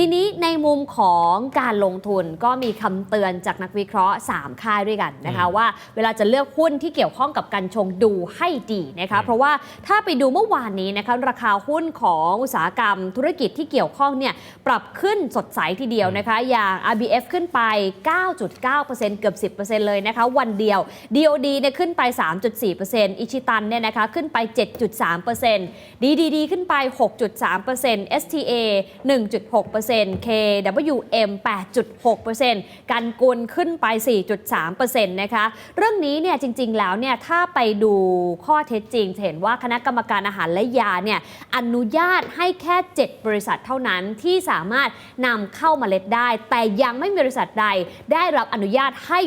ทีนี้ในมุมของการลงทุนก็มีคำเตือนจากนักวิเคราะห์ 3 ค่ายด้วยกันนะคะอืมว่าเวลาจะเลือกหุ้นที่เกี่ยวข้องกับการชงดูให้ดีนะคะอืมเพราะว่าถ้าไปดูเมื่อวานนี้นะคะราคาหุ้นของอุตสาหกรรมธุรกิจที่เกี่ยวข้องเนี่ยปรับขึ้นสดใสทีเดียวนะคะ อย่าง RBF ขึ้นไป 9.9%เกือบ 10%เลยนะคะวันเดียว DOD เนี่ยขึ้นไป 3.4%อิชิตันเนี่ยนะคะขึ้นไป 7.3% DDD ขึ้นไป 6.3% STA 1.6% KWM 8.6%กันกุลขึ้นไป 4.3%นะคะ เรื่องนี้เนี่ยจริงๆแล้วเนี่ยถ้าไปดูข้อเท็จจริงจะเห็นว่าคณะกรรมการอาหารและยาเนี่ยอนุญาตให้แค่ 7 บริษัทเท่านั้นที่สามารถนำเข้าเมล็ดได้ แต่ยังไม่มีบริษัทใดได้รับอนุญาตให้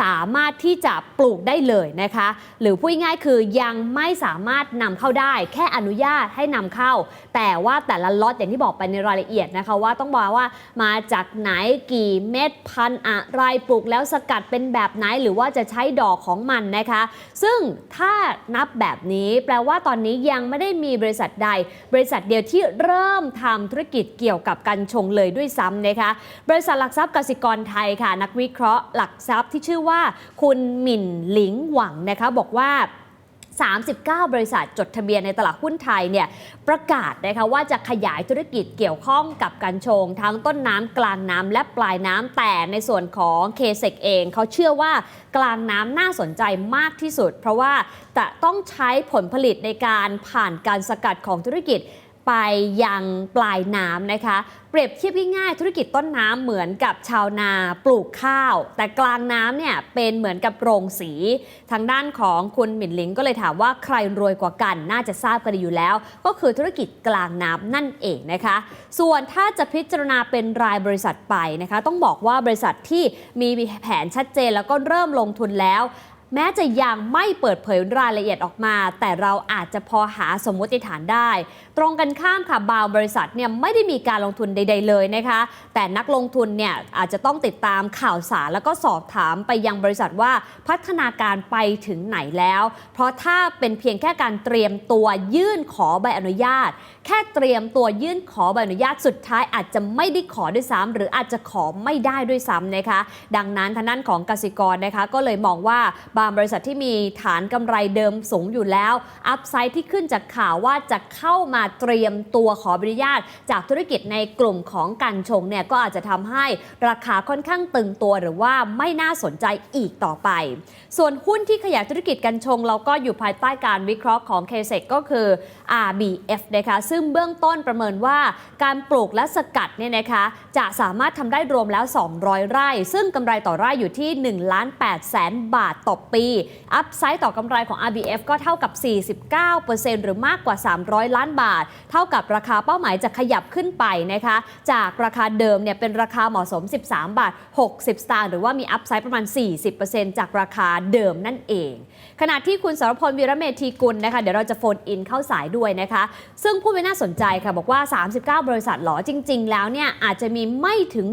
สามารถที่จะปลูกได้เลยนะคะ หรือพูดง่ายๆคือยังไม่สามารถนำเข้าได้ แค่อนุญาตให้นำเข้า แต่ว่าแต่ละล็อตอย่างที่บอกไปในรายละเอียดนะคะ ว่าต้องบอกว่ามาจากไหนกี่เม็ดพันธุ์อะไรปลูกแล้วสกัดเป็นแบบไหนหรือว่าจะใช้ดอกของมันนะคะ ซึ่งถ้านับแบบนี้แปลว่าตอนนี้ยังไม่ได้มีบริษัทใด บริษัทเดียวที่เริ่มทำธุรกิจเกี่ยวกับการชงเลยด้วยซ้ำนะคะ บริษัทหลักทรัพย์กสิกรไทยค่ะ นักวิเคราะห์หลักทรัพย์ที่ชื่อว่าคุณหมิ่นหลิงหวังนะคะบอกว่า 39 บริษัทจดทะเบียนในตลาดหุ้นไทยเนี่ยประกาศนะคะว่าจะขยายธุรกิจเกี่ยวข้องกับการชง ทั้งต้นน้ำกลางน้ำและปลายน้ำแต่ในส่วนของเคเซกเอง เขาเชื่อว่ากลางน้ำน่าสนใจมากที่สุด เพราะว่าจะต้องใช้ผลผลิตในการผ่านการสกัดของธุรกิจ ไปยังปลายน้ำนะคะ เปรียบเทียบง่ายๆธุรกิจต้นน้ำเหมือนกับชาวนาปลูกข้าว แต่กลางน้ำเนี่ยเป็นเหมือนกับโรงสี ทางด้านของคุณหมิ่นลิงก็เลยถามว่าใครรวยกว่ากันน่าจะทราบกันอยู่แล้ว ก็คือธุรกิจกลางน้ำนั่นเองนะคะ ส่วนถ้าจะพิจารณาเป็นรายบริษัทไปนะคะ ต้องบอกว่าบริษัทที่มีแผนชัดเจนแล้วก็เริ่มลงทุนแล้วแม้จะยังไม่เปิดเผยรายละเอียดออกมา แต่เราอาจจะพอหาสมมติฐานได้ ตรงกันข้ามค่ะบางบริษัทเนี่ยไม่ได้มีการลงทุนใด ๆเลยนะคะ แต่นักลงทุนเนี่ยอาจจะต้องติดตามข่าวสารแล้วก็สอบถามไปยังบริษัทว่าพัฒนาการไปถึงไหนแล้ว เพราะถ้าเป็นเพียงแค่การเตรียมตัวยื่นขอใบอนุญาต แค่เตรียมตัวยื่นขอใบอนุญาตสุดท้ายอาจจะไม่ได้ขอด้วยซ้ำหรืออาจจะขอไม่ได้ด้วยซ้ำนะคะ ดังนั้นทางด้านของกสิกรนะคะ ก็เลยมองว่าบางบริษัทที่มีฐานกำไรเดิมสูงอยู่แล้ว อัพไซด์ที่ขึ้นจากข่าวว่าจะเข้ามาเตรียมตัวขออนุญาต จากธุรกิจในกลุ่มของการชงเนี่ยก็อาจจะทำให้ราคาค่อนข้างตึงตัวหรือว่าไม่น่าสนใจอีกต่อไป ส่วนหุ้นที่ขยายธุรกิจการชง เราก็อยู่ภายใต้การวิเคราะห์ของ k s e c ก็คือ RBF นะคะซึ่งเบื้องต้นประเมินว่าการปลูกและสกัดเนี่ยนะคะจะสามารถทำได้รวมแล้ว 200 ไร่ ซึ่งกำไรต่อไร่อยู่ที่1ล้าน8แสนบาทต่อปี อัพไซด์ต่อกำไรของ RBF ก็เท่ากับ 49%หรือมากกว่า 300 ล้านบาทเท่ากับราคาเป้าหมายจะขยับขึ้นไปนะคะ จากราคาเดิมเนี่ยเป็นราคาเหมาะสม 13 บาท 60 สตางค์หรือว่ามีอัพไซด์ประมาณ 40%จากราคาเดิมนั่นเอง ขณะที่คุณสรพลวีระเมธีกุลนะคะเดี๋ยวเราจะโฟนอินเข้าสายด้วยนะคะ ซึ่งผู้ไม่น่าสนใจค่ะบอกว่า 39 บริษัทหรอจริง ๆ แล้วเนี่ยอาจจะมีไม่ถึง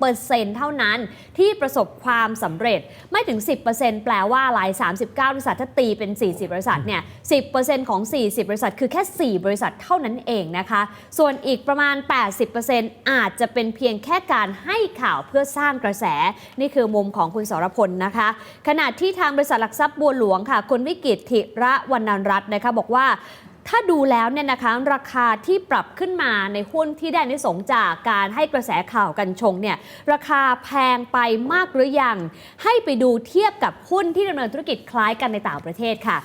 10%เท่านั้นที่ประสบความสำเร็จไม่ถึง 10%แปลว่าอะไร39 บริษัทถ้าตีเป็น 40 บริษัทเนี่ย 10%ของ 40 บริษัทคือแค่ 4 บริษัทเท่านั้นเองนะคะ ส่วนอีกประมาณ 80%อาจจะเป็นเพียงแค่การให้ข่าวเพื่อสร้างกระแส นี่คือมุมของคุณสรพลนะคะ ขณะที่ทางบริษัทหลักทรัพย์บัวหลวงค่ะคุณวิกิตธิระวรรณรัตน์นะคะบอกว่าถ้าดูแล้วเนี่ยนะคะราคาที่ปรับขึ้นมาในหุ้นที่ได้อานิสงจากการให้กระแสข่าวกันชงเนี่ยราคาแพงไปมากหรือยัง ให้ไปดูเทียบกับหุ้นที่ดำเนินธุรกิจคล้ายกันในต่างประเทศค่ะ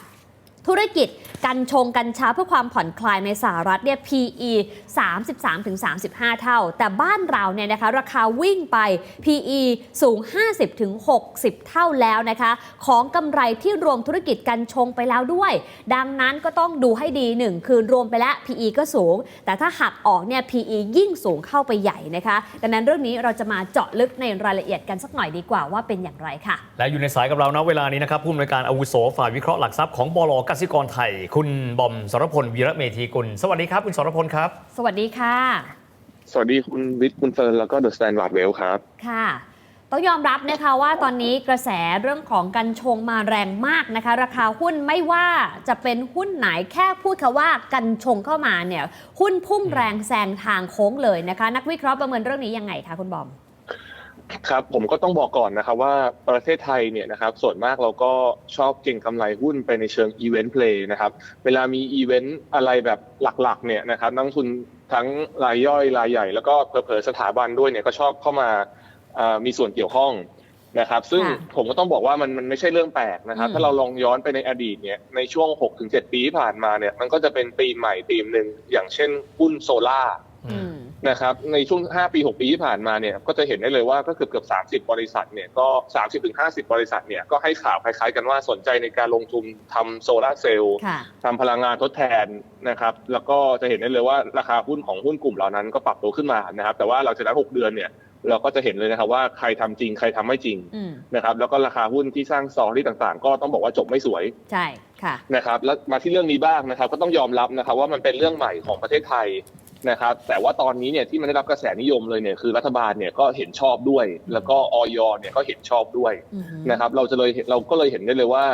ธุรกิจกัญชงกัญชาเพื่อความผ่อนคลายในสหรัฐเนี่ย PE 33-35 เท่า แต่บ้านเราเนี่ยนะคะราคาวิ่งไป PE สูง 50-60 เท่าแล้วนะคะ ของกำไรที่รวมธุรกิจกัญชงไปแล้วด้วย ดังนั้นก็ต้องดูให้ดีหนึ่งคือรวมไปแล้ว PE ก็สูง แต่ถ้าหักออกเนี่ย PE ยิ่งสูงเข้าไปใหญ่นะคะ ดังนั้นเรื่องนี้เราจะมาเจาะลึกในรายละเอียดกันสักหน่อยดีกว่าว่าเป็นอย่างไรค่ะ และอยู่ในสายกับเรานะเวลานี้นะครับผู้อำนวยการอาวุโสฝ่ายวิเคราะห์หลักทรัพย์ของบลกสิกรไทย คุณบอมสรพลวีระเมธีกุล สวัสดีครับ คุณสรพลครับ สวัสดีค่ะ สวัสดีคุณวิทย์คุณเฟิร์นแล้วก็เดอะสแตนดาร์ดเวลครับ ค่ะ ต้องยอมรับนะคะว่าตอนนี้กระแสเรื่องของกันชงมาแรงมากนะคะ ราคาหุ้นไม่ว่าจะเป็นหุ้นไหนแค่พูดคำว่ากันชงเข้ามาเนี่ยหุ้นพุ่งแรงแซงทางโค้งเลยนะคะ นักวิเคราะห์ประเมินเรื่องนี้ยังไงคะคุณบอม ครับผมก็ต้องบอกก่อนนะครับว่าประเทศไทยเนี่ยนะครับส่วนมากเราก็ชอบเก่งกำไรหุ้นไปในเชิงอีเวนต์เพลย์นะครับเวลามีอีเวนต์อะไรแบบหลักๆเนี่ยนะครับนักลงทุนทั้งรายย่อยรายใหญ่ แล้วก็เผลอๆสถาบันด้วยเนี่ยก็ชอบเข้ามาเอ่อมีส่วนเกี่ยวข้องนะครับ ซึ่งค่ะผมก็ต้องบอกว่ามันมันไม่ใช่เรื่องแปลกนะครับอืมถ้าเราลองย้อนไปในอดีตเนี่ยในช่วง 6-7 ปีที่ผ่านมาเนี่ยมันก็จะเป็นธีมใหม่ธีมหนึ่งอย่างเช่นหุ้นโซล่าอืม นะครับในช่วง 5 ปี 6 ปีที่ผ่านมาเนี่ยก็จะเห็นได้เลยว่าก็เกือบเกือบ30 บริษัทเนี่ยก็ 30ถึง50 บริษัทเนี่ยก็ให้ข่าวคล้ายๆกันว่าสนใจในการลงทุนทำโซลาร์เซลล์ค่ะทำพลังงานทดแทนนะครับแล้วก็จะเห็นได้เลยว่าราคาหุ้นของหุ้นกลุ่มเหล่านั้นก็ปรับตัวขึ้นมานะครับแต่ว่าเราจะได้6เดือนเนี่ยเราก็จะเห็นเลยนะครับว่าใครทำจริงใครทำไม่จริงอืมนะครับแล้วก็ราคาหุ้นที่สร้างซอรี่ต่างๆ ก็ต้องบอกว่าจบไม่สวย ใช่ค่ะนะครับแล้วมาที่เรื่องนี้บ้างนะครับ ก็ต้องยอมรับนะครับว่ามันเป็นเรื่องใหม่ของประเทศไทย นะครับแต่ว่าตอนนี้เนี่ยที่มันได้รับกระแสนิยมเลยเนี่ยคือรัฐบาลเนี่ยก็เห็นชอบด้วย แล้วก็ออยเนี่ยก็เห็นชอบด้วยอืมนะครับเราจะเลยเราก็เลยเห็นได้เลยว่า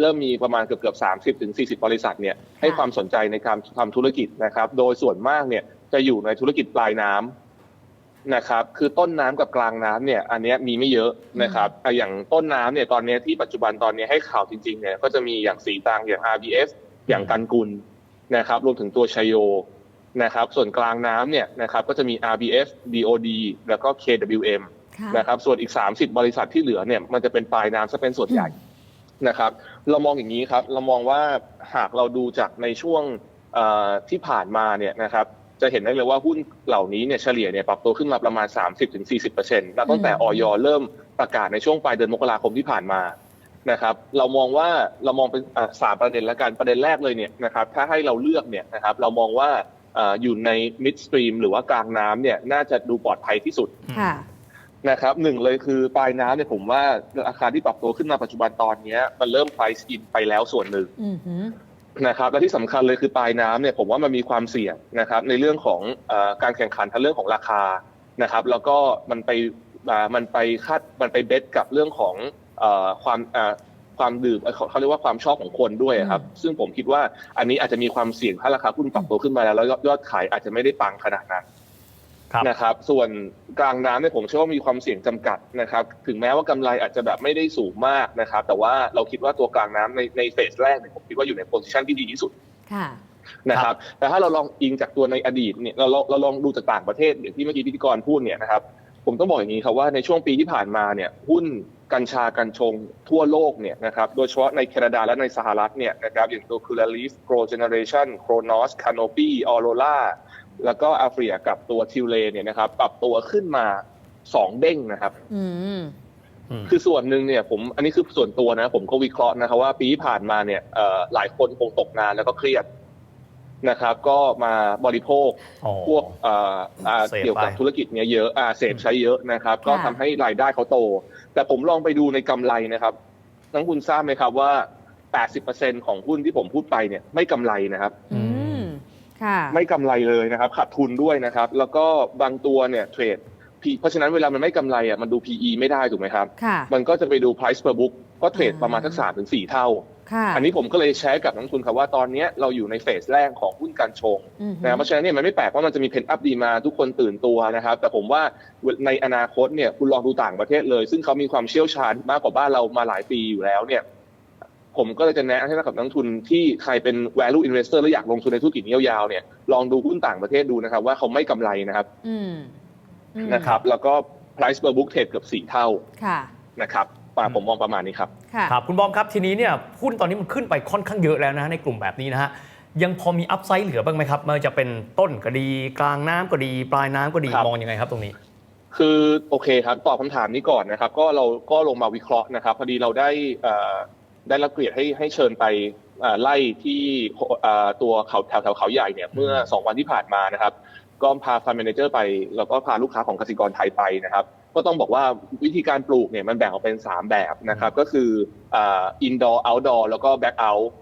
เริ่มมีประมาณเกือบเกือบสามสิบถึงสี่สิบริษัทเนี่ยให้ความสนใจในการทำธุรกิจนะครับ โดยส่วนมากเนี่ยจะอยู่ในธุรกิจปลายน้ำนะครับคือต้นน้ำกับกลางน้ำเนี่ย อันเนี้ยมีไม่เยอะนะครับอะอย่างต้นน้ำเนี่ยตอนเนี้ยที่ปัจจุบันตอนนี้ให้ข่าวจริงๆเนี่ยก็จะมีอย่างสีตังอย่าง RBS อย่างกันกุลนะครับรวมถึงตัวชัยโย นะครับส่วนกลางน้ำเนี่ยนะครับก็จะมี RBS BOD แล้วก็ KWM ค่ะนะครับส่วนอีก 30 บริษัทที่เหลือเนี่ยมันจะเป็นปลายน้ำซะเป็นส่วนใหญ่นะครับ เรามองอย่างนี้ครับ เรามองว่าหากเราดูจากในช่วงเอ่อที่ผ่านมาเนี่ยนะครับจะเห็นได้เลยว่าหุ้นเหล่านี้เนี่ยเฉลี่ยเนี่ยปรับตัวขึ้นมาประมาณ 30-40%นับตั้งแต่อืมออยเริ่มประกาศในช่วงปลายเดือนมกราคมที่ผ่านมานะครับเรามองว่าเรามองเป็นอะสามประเด็นละกันประเด็นแรกเลยเนี่ยนะครับถ้าให้เราเลือกเนี่ยนะครับเรามองว่าเอ่ออยู่ใน mid stream หรือว่ากลางน้ำเนี่ยน่าจะดูปลอดภัยที่สุดค่ะนะครับหนึ่งเลยคือปลายน้ำเนี่ยผมว่าราคาที่ปรับตัวขึ้นมาปัจจุบันตอนเนี้ยมันเริ่ม price in ไปแล้วส่วนหนึ่งอืมหือนะครับและที่สำคัญเลยคือปลายน้ำเนี่ยผมว่ามันมีความเสี่ยงนะครับ ในเรื่องของเออการแข่งขันทางเรื่องของราคานะครับ แล้วก็มันไปอ่ามันไปคาดมันไปเบสกับเรื่องของเออความอ่า ความดื่มเอ่อเขาเขาเรียกว่าความชอบของคนด้วยครับ ซึ่งผมคิดว่าอันนี้อาจจะมีความเสี่ยงถ้าราคาหุ้นปรับตัวขึ้นมาแล้วแล้วยอดขายอาจจะไม่ได้ปังขนาดนั้นครับนะครับ ส่วนกลางน้ำเนี่ยผมเชื่อว่ามีความเสี่ยงจำกัดนะครับ ถึงแม้ว่ากำไรอาจจะแบบไม่ได้สูงมากนะครับ แต่ว่าเราคิดว่าตัวกลางน้ำในในเฟสแรกเนี่ยผมคิดว่าอยู่ในโพซิชันที่ดีที่สุดค่ะนะครับแต่ถ้าเราลองอิงจากตัวในอดีตเนี่ยเราเราเราลองดูจากต่างประเทศอย่างที่เมื่อกี้พิธีกรพูดเนี่ยนะครับ ผมต้องบอกอย่างนี้ครับว่าในช่วงปีที่ผ่านมาเนี่ยหุ้นกัญชากัญชงทั่วโลกเนี่ยนะครับโดยเฉพาะในแคนาดาและในสหรัฐเนี่ยนะครับอย่างตัว c u r a l i s Grow Generation Kronos Canopy Aurora แล้วก็อาเฟรียกับตัวทิวเลเนี่ยนะครับปรับตัวขึ้นมาสองเด้งนะครับอืมอืมคือส่วนหนึ่งเนี่ยผมอันนี้คือส่วนตัวนะ ผมก็วิเคราะห์นะครับว่าปีที่ผ่านมาเนี่ยเอ่อหลายคนคงตกงานแล้วก็เครียด นะครับ ก็มาบริโภคอ๋อ พวกเอ่ออ่าเสพเกี่ยวกับไปธุรกิจเนี่ยเยอะอ่าเสพใช้เยอะนะครับ ก็ค่ะทำให้รายได้เขาโต แต่ผมลองไปดูในกำไรนะครับนักคุณทราบไหมครับว่า 80%ของหุ้นที่ผมพูดไปเนี่ยไม่กำไรนะครับ อืม ค่ะ ไม่กำไรเลยนะครับขาดทุนด้วยนะครับ แล้วก็บางตัวเนี่ยเทรด P- เพราะฉะนั้นเวลามันไม่กำไรอะมันดู PE ไม่ได้ถูกไหมครับ ค่ะ มันก็จะไปดู price per book ก็เทรดอ่าประมาณสักสามถึงสี่เท่าค่ะ อันนี้ผมก็เลยแชร์กับนักลงทุนครับว่าตอนเนี้ยเราอยู่ในเฟสแรกของหุ้นการชงอืมนะเพราะฉะนั้นเนี่ยมันไม่แปลกว่ามันจะมีเพนอัพดีมาทุกคนตื่นตัวนะครับ แต่ผมว่าในอนาคตเนี่ยคุณลองดูต่างประเทศเลย ซึ่งเขามีความเชี่ยวชาญมากกว่าบ้านเรามาหลายปีอยู่แล้วเนี่ยผมก็เลยจะแนะให้กับนักลงทุนที่ใครเป็น value investor แล้วอยากลงทุนในธุรกิจนี้ยาวๆเนี่ยลองดูหุ้นต่างประเทศดูนะครับ ว่าเขาไม่กำไรนะครับอืมอืมนะครับ แล้วก็ price per book เทรดเกือบสี่เท่าค่ะนะครับ ป่าผมมองประมาณนี้ครับ ค่ะ ครับคุณบอมครับทีนี้เนี่ยหุ้นตอนนี้มันขึ้นไปค่อนข้างเยอะแล้วนะฮะในกลุ่มแบบนี้นะฮะยังพอมีอัพไซด์เหลือบ้างไหมครับไมันจะเป็นต้นก็ดี กลางน้ำก็ดี ปลายน้ำก็ดีครับ มองยังไงครับตรงนี้ คือโอเคครับตอบคำถามนี้ก่อนนะครับ ก็เราก็ลงมาวิเคราะห์นะครับ พอดีเราได้เอ่อได้รับเกียรติให้ให้เชิญไปเอ่อไล่ที่เอ่อตัวเขาแถวแถวเขาใหญ่เนี่ยเมื่อ 2 วันที่ผ่านมานะครับ ก็พาฟันเมนเจอร์ไป แล้วก็พาลูกค้าของกสิกรไทยไปนะครับ ก็ต้องบอกว่าวิธีการปลูกเนี่ยมันแบ่งออกเป็น 3 แบบนะครับ ก็คืออินดอร์เอาท์ดอร์แล้วก็แบ็กเอาท์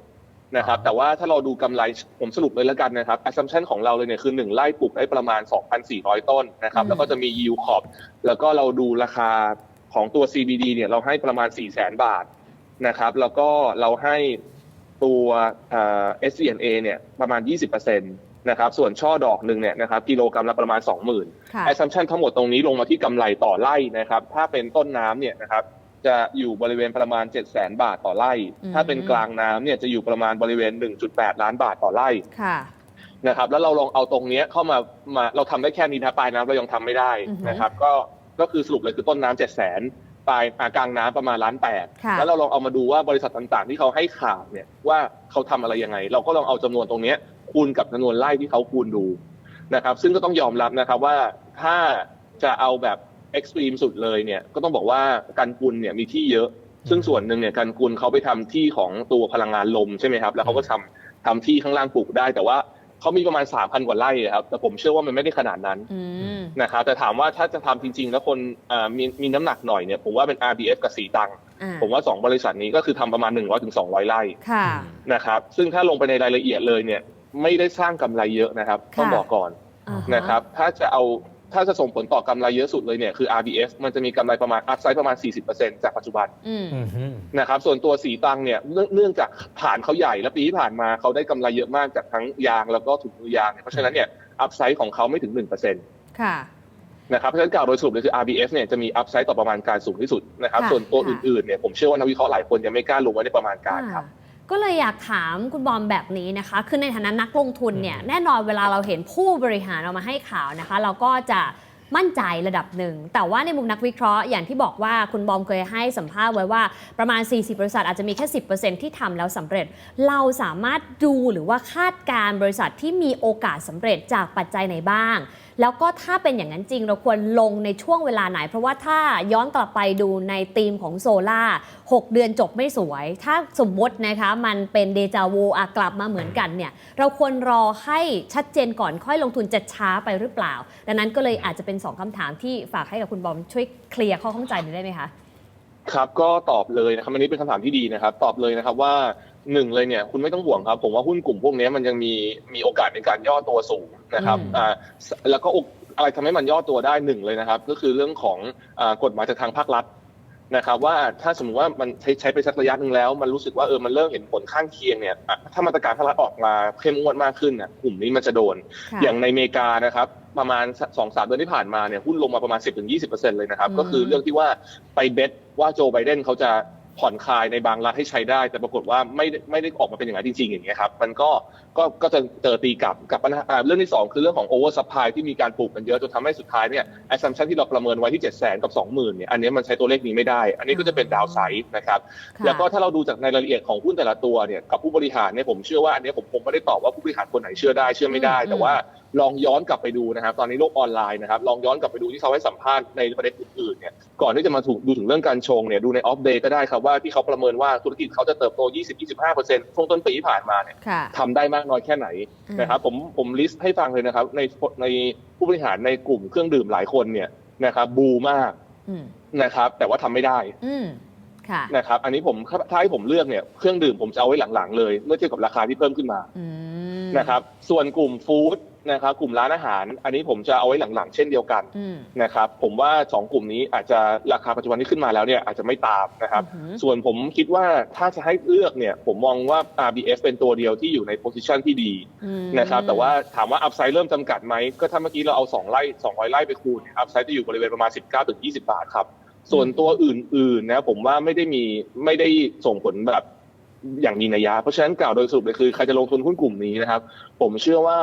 นะครับอ่าแต่ว่าถ้าเราดูกำไรผมสรุปเลยแล้วกันนะครับ assumption ของเราเลยเนี่ยคือ 1ไร่ปลูกได้ประมาณ 2,400 ต้นนะครับอืมแล้วก็จะมี yield crop แล้วก็เราดูราคาของตัว CBD เนี่ยเราให้ประมาณ 4 0 0แสนบาทนะครับแล้วก็เราให้ตัวเอ่อ SCNA เนี่ยประมาณ 20%นะครับส่วนช่อดอกหนึ่งเนี่ยนะครับกิโลกรัมละประมาณ 20,000ค่ะแอสซัมชันทั้งหมดตรงนี้ลงมาที่กำไรต่อไร่นะครับถ้าเป็นต้นน้ำเนี่ยนะครับจะอยู่บริเวณประมาณ 7 0 0 0 0 0 บาทต่อไร่อืมถ้าเป็นกลางน้ำเนี่ยจะอยู่ประมาณบริเวณ 1.8 ล้านบาทต่อไร่ค่ะนะครับแล้วเราลองเอาตรงเนี้ยเข้ามามาเราทำได้แค่นี้นะปลายน้ำเรายังทำไม่ได้อือฮึนะครับก็ก็คือสรุปเลยคือต้นน้ำเจ็ดแสนปลายอ่ากลางน้ำประมาณล้านแปดค่ะแล้วเราลองเอามาดูว่าบริษัทต่างๆ ที่เขาให้ข่าวเนี่ยว่าเขาทำอะไรยังไง เราก็ลองเอาจำนวนตรงเนี้ย คูณกับจำนวนไร่ที่เขาคูณดูนะครับ ซึ่งก็ต้องยอมรับนะครับว่าถ้าจะเอาแบบเอ็กซ์ตรีมสุดเลยเนี่ยก็ต้องบอกว่ากันกุลเนี่ยมีที่เยอะ ซึ่งส่วนหนึ่งเนี่ยกันกุลเขาไปทำที่ของตัวพลังงานลมใช่ไหมครับแล้วเขาก็ทำทำที่ข้างล่างปลูกได้ แต่ว่าเขามีประมาณ3,000กว่าไร่อะครับแต่ผมเชื่อว่ามันไม่ได้ขนาดนั้นอืมนะครับแต่ถามว่าถ้าจะทำจริง ๆ แล้วคนอ่ามีมีน้ำหนักหน่อยเนี่ยผมว่าเป็น RBF กับสีตังอ่าผมว่า2บริษัทนี้ก็คือทำประมาณ100ถึง200ไร่ค่ะนะครับซึ่งถ้าลงไปในรายละเอียดเลยเนี่ย ไม่ได้สร้างกำไรเยอะนะครับต้องค่ะบอกก่อนอ่าฮนะครับถ้าจะเอาถ้าจะส่งผลต่อกำไรเยอะสุดเลยเนี่ยคือ RBF มันจะมีกำไรประมาณอัพไซด์ประมาณ 40%จากปัจจุบันอืมอืมฮึนะครับส่วนตัวสีตังเนี่ยเนื่องเนื่องจากฐานเขาใหญ่และปีที่ผ่านมาเขาได้กำไรเยอะมากจากทั้งยางแล้วก็ถุงมือยางเนี่ยเพราะฉะนั้นเนี่ยอัพไซด์ของเขาไม่ถึง1%นค่ะะครับเพราะฉะนั้นกล่าวโดยสรุปเลยคือ RBF เนี่ยจะมีอัพไซด์ต่อประมาณการสูงที่สุดนะครับค่ะส่วนตัวค่ะอื่นๆเนี่ยผมเชื่อว่านักวิเคราะห์หลายคนยังไม่กล้าลงไว้ในประมาณการครับอ่า ก็เลยอยากถามคุณบอมแบบนี้นะคะ คือในฐานะนักลงทุนเนี่ยแน่นอนเวลาเราเห็นผู้บริหารเอามาให้ข่าวนะคะ เราก็จะมั่นใจระดับหนึ่ง แต่ว่าในมุมนักวิเคราะห์อย่างที่บอกว่าคุณบอมเคยให้สัมภาษณ์ไว้ว่าประมาณ 40 บริษัทอาจจะมีแค่ 10%ที่ทำแล้วสำเร็จ เราสามารถดูหรือว่าคาดการณ์บริษัทที่มีโอกาสสำเร็จจากปัจจัยไหนบ้างแล้วก็ถ้าเป็นอย่างนั้นจริง เราควรลงในช่วงเวลาไหน เพราะว่าถ้าย้อนกลับไปดูในธีมของโซล่า6เดือนจบไม่สวย ถ้าสมมตินะคะมันเป็นเดจาวูอะกลับมาเหมือนกันเนี่ยเราควรรอให้ชัดเจนก่อนค่อยลงทุนจะช้าไปหรือเปล่า ดังนั้นก็เลยอาจจะเป็น 2คำถามที่ฝากให้กับคุณบอมช่วยเคลียร์ข้อข้องใจหน่อยได้ไหมคะครับก็ตอบเลยนะครับอันนี้เป็นคำถามที่ดีนะครับ ตอบเลยนะครับว่า หนึ่งเลยเนี่ยคุณไม่ต้องห่วงครับ ผมว่าหุ้นกลุ่มพวกนี้มันยังมีมีโอกาสในการย่อตัวสูงนะครับอืมอ่าแล้วก็โออะไรทำให้มันย่อตัวได้หนึ่งเลยนะครับ ก็คือเรื่องของอ่ากฎหมายจากทางภาครัฐนะครับว่าถ้าสมมติว่ามันใช้ใช้ไปสักระยะหนึ่งแล้ว มันรู้สึกว่าเออมันเริ่มเห็นผลข้างเคียงเนี่ยอะถ้ามาตรการภาครัฐออกมาเข้มงวดมากขึ้นน่ะกลุ่มนี้มันจะโดนค่ะอย่างในอเมริกานะครับประมาณสองสามเดือนที่ผ่านมาเนี่ยหุ้นลงมาประมาณ 10-20%เลยนะครับอืมก็คือเรื่องที่ว่าไปเบสว่าโจไบเดนเขาจะ ผ่อนคลายในบางรัฐให้ใช้ได้ แต่ปรากฏว่าไม่ได้ไม่ได้ออกมาเป็นอย่างนั้นจริงๆอย่างเงี้ยครับมันก็ก็ก็จะเจอตีกลับกับปัญหาอ่าเรื่องที่สองคือเรื่องของโอเวอร์ซัพพลายที่มีการปลูกกันเยอะจนทำให้สุดท้ายเนี่ยแอสซัมชันที่เราประเมินไว้ที่ 7 0 0 0 0 0 กับ 20,000เนี่ยอันเนี้ยมันใช้ตัวเลขนี้ไม่ได้ อันนี้ก็จะเป็นดาวไซด์นะครับค่ะแล้วก็ถ้าเราดูจากในรายละเอียดของหุ้นแต่ละตัวเนี่ยกับผู้บริหารเนี่ยผมเชื่อว่าอันเนี้ยผมคงไม่ได้ตอบว่าผู้บริหารคนไหนเชื่อได้เชื่อไม่ได้อืมแต่ว่า ลองย้อนกลับไปดูนะครับ ตอนนี้โลกออนไลน์นะครับ ลองย้อนกลับไปดูที่เขาให้สัมภาษณ์ในประเด็นอื่นๆเนี่ย ก่อนที่จะมาถูกดูถึงเรื่องการชงเนี่ย ดูในออฟเดย์ก็ได้ครับว่าที่เขาประเมินว่าธุรกิจเขาจะเติบโต 20-25%ช่วงต้นปีที่ผ่านมาเนี่ยค่ะทำได้มากน้อยแค่ไหนอืมนะครับ ผมผมลิสต์ให้ฟังเลยนะครับ ในในผู้บริหารในกลุ่มเครื่องดื่มหลายคนเนี่ยนะครับบูมากอืมนะครับ แต่ว่าทำไม่ได้อืมค่ะนะครับ อันนี้ผมถ้าให้ผมเลือกเนี่ยเครื่องดื่มผมจะเอาไว้หลังๆเลย เมื่อเทียบกับราคาที่เพิ่มขึ้นมาอืมนะครับ ส่วนกลุ่มฟู้ด นะครับกลุ่มร้านอาหาร อันนี้ผมจะเอาไว้หลังๆ เช่นเดียวกันอืม นะครับผมว่า 2 กลุ่มนี้อาจจะราคาปัจจุบันที่ขึ้นมาแล้วเนี่ยอาจจะไม่ตามนะครับ อือหือ ส่วนผมคิดว่าถ้าจะให้เลือกเนี่ยผมมองว่า RBF เป็นตัวเดียวที่อยู่ในโพ i ิชันที่ดีอืมนะครับแต่ว่าถามว่าอัพไซด์เริ่มจำกัดไหม ก็ถ้าเมื่อกี้เราเอา 2ไร่200ไร่ไปคูณอัพไซด์จะอยู่บริเวณประมาณ 19ถึง20 บาทครับ ส่วนตัวอื่นๆนะผมว่าไม่ได้มีไม่ได้ส่งผลแบบอย่างมีนัยยะ เพราะฉะนั้นกล่าวโดยสรุปเลยคือใครจะลงทุนหุ้นกลุ่มนี้นะครับ ผมเชื่อว่า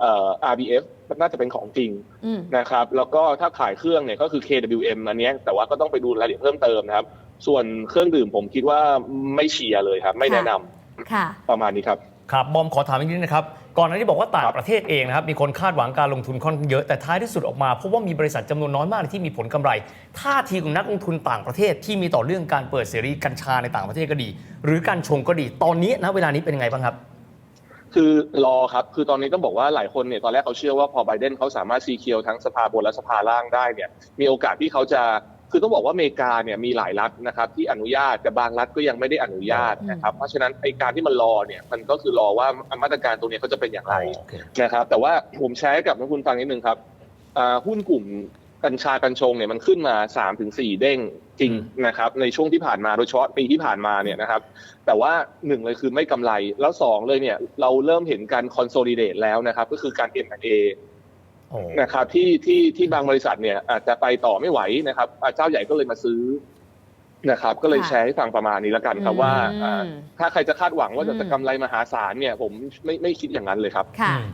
เอ่อ RBF น่าจะเป็นของจริงอืมนะครับ แล้วก็ถ้าขายเครื่องเนี่ยก็คือ KWM อันเนี้ยแต่ว่าก็ต้องไปดูรายละเอียดเพิ่มเติมนะครับ ส่วนเครื่องดื่มผมคิดว่าไม่เชียร์เลยครับ ไม่แนะนำค่ะประมาณนี้ครับครับบอมขอถามอีกนิดนะครับ ก่อนหน้านี้บอกว่าต่างครับประเทศเองนะครับ มีคนคาดหวังการลงทุนค่อนข้างเยอะแต่ท้ายที่สุดออกมาพบว่ามีบริษัทจำนวนน้อยมากที่มีผลกำไร ท่าทีของนักลงทุนต่างประเทศที่มีต่อเรื่องการเปิดเสรีกัญชาในต่างประเทศก็ดี หรือการชงก็ดี ตอนนี้นะเวลานี้เป็นยังไงบ้างครับ คือรอครับ คือตอนนี้ต้องบอกว่าหลายคนเนี่ยตอนแรกเขาเชื่อว่าพอไบเดนเขาสามารถซีเคียวทั้งสภาบนและสภาล่างได้เนี่ย มีโอกาสที่เขาจะคือต้องบอกว่าอเมริกาเนี่ยมีหลายรัฐนะครับที่อนุญาตแต่บางรัฐก็ยังไม่ได้อนุญาตนะครับเพราะฉะนั้นไอการที่มันรอเนี่ยมันก็คือรอว่ามาตรการตรงนี้เขาจะเป็นอย่างไรโอเคนะครับแต่ว่าผมแชร์ให้กับนักลงทุนฟังนิดนึงครับอ่าหุ้นกลุ่ม กัญชากัญชงเนี่ยมันขึ้นมา3าถึงสเด้งจริงอืมนะครับ ในช่วงที่ผ่านมาโดยเฉพาะปีที่ผ่านมาเนี่ยนะครับ แต่ว่าหนึ่งเลยคือไม่กำไรแล้วสองเลยเนี่ยเราเริ่มเห็นการคอนโซลิเดตแล้วนะครับ ก็คือการ M&A โอ้นะครับที่ที่ที่บางบริษัทเนี่ยอาจจะไปต่อไม่ไหวนะครับอ่าเจ้าใหญ่ก็เลยมาซื้อนะครับ ก็เลยค่ะแชร์ให้ฟังประมาณนี้แล้วกันครับอืมว่าอ่าถ้าใครจะคาดหวังว่าจะอืมจะกำไรมหาศาลเนี่ย ผมไม่ไม่คิดอย่างนั้นเลยครับค่ะอืม